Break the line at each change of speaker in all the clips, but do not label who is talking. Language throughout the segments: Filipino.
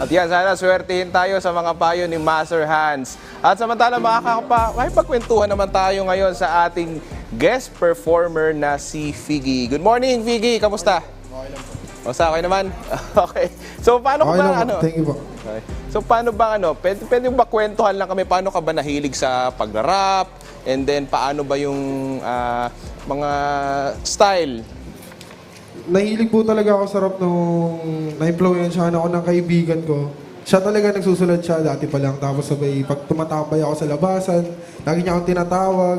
At yan, sana swertihin tayo sa mga payo ni Master Hans. At samantala, makakapa, may pagkwentuhan naman tayo ngayon sa ating guest performer na si Figgy. Good morning, Figgy. Kamusta? Okay lang po. Kamusta? Okay naman? okay. So, paano
Okay
ka ba, ano?
Thank you po.
Okay. So, paano ba, ano, pwede, pwede ba kwentuhan lang kami, paano ka ba nahilig sa pag-rap? And then, paano ba yung ah, mga style?
Nahilig po talaga ako sa rap nung na-influensyahan ako ng kaibigan ko. Siya talaga nagsusulat siya dati pa lang. Tapos sabay, pag tumatambay ako sa labasan, lagi niya akong tinatawag.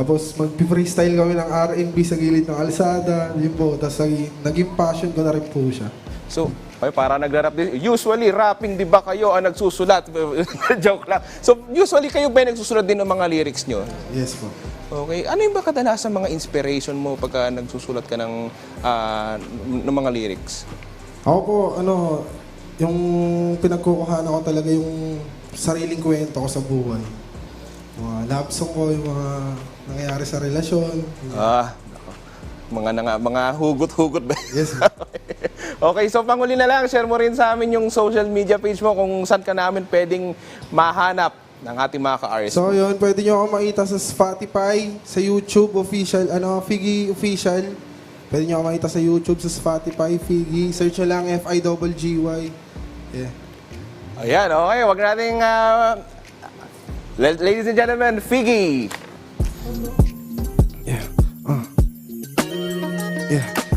Tapos mag-freestyle kami ng R&B sa gilid ng alsada. Yun po. Tapos naging, naging passion ko na rin po siya.
So, ay, para nag-rap din. Usually, rapping, di ba kayo ang nagsusulat? Joke lang. So, usually kayo ba nagsusulat din ng mga lyrics nyo?
Yes po.
Okay. Ano yung ba kadalasan mga inspiration mo pagka nagsusulat ka ng, ah, ng mga lyrics?
Ako po, ano, yung pinagkukuhaan ko talaga yung sariling kwento ko sa buhay. Mga love song ko, yung mga nangyayari sa relasyon.
Ah, nako. mga, nanga, mga hugot-hugot ba?
Yes, po.
Okay, so panguli na lang, share mo rin sa amin yung social media page mo kung saan ka namin pwedeng mahanap ng ating mga ka-RS.
So yun, pwede nyo ako makita sa Spotify, sa YouTube official, ano, Figgy official. Pwede nyo ako makita sa YouTube, sa Spotify, Figgy. Search nyo lang F-I-G-G-Y. Yeah.
Ayan, okay. Wag nating... la- ladies and gentlemen, Figgy.
Uh. Yeah. Uh. Yeah.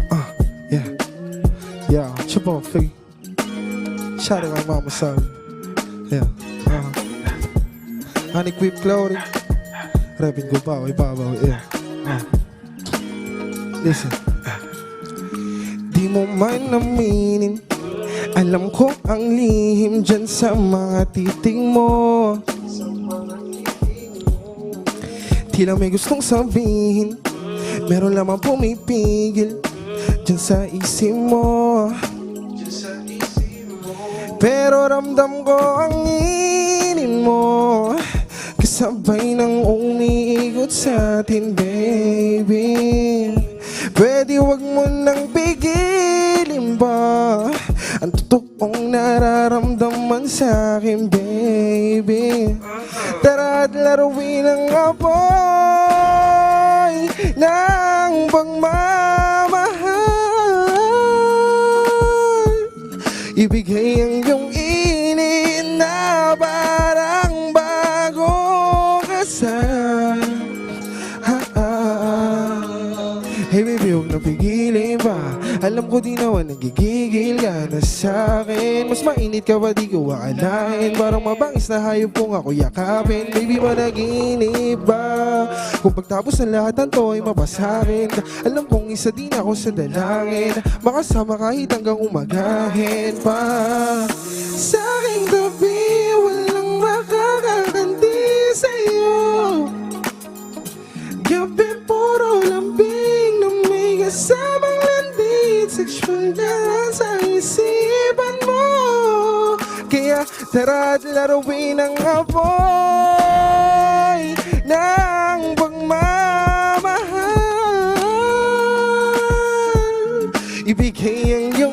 Yeah. Chabo, Figgy. Shout out my mama son. Yeah. Uh. Honey Quip Clothing. Rapping ko ba? Ibabaw. Yeah. Uh. Listen. Di mo man aminin Alam ko ang lihim dyan sa mga titig mo Tila may gustong sabihin Meron lamang pumipigil Dyan sa isip mo Pero ramdam ko ang inin mo. Kasabay ng umiikot sa atin, baby. Pwede wag mo nang pigilin ba? Ang totoong nararamdaman sa akin, baby. Tara at laruin ang apoy ng pagmamahal Hey baby, huwag na pigilin pa. Alam ko di naman nagigigil ka na sa'kin Mas mainit ka ba di ko akalain Parang mabangis na hayop kung ako yakapin. Baby, managinip ba? Kung pagtapos ng lahat ng to ay mapasakin. Alam kong isa din ako sa dalangin. Makasama kahit hanggang umagahin pa. Sa aking tabi, landit Sexual na sa isipan mo. Kaya tara at laruin ang apoy ng pagmamahal. Ibigay ang iyong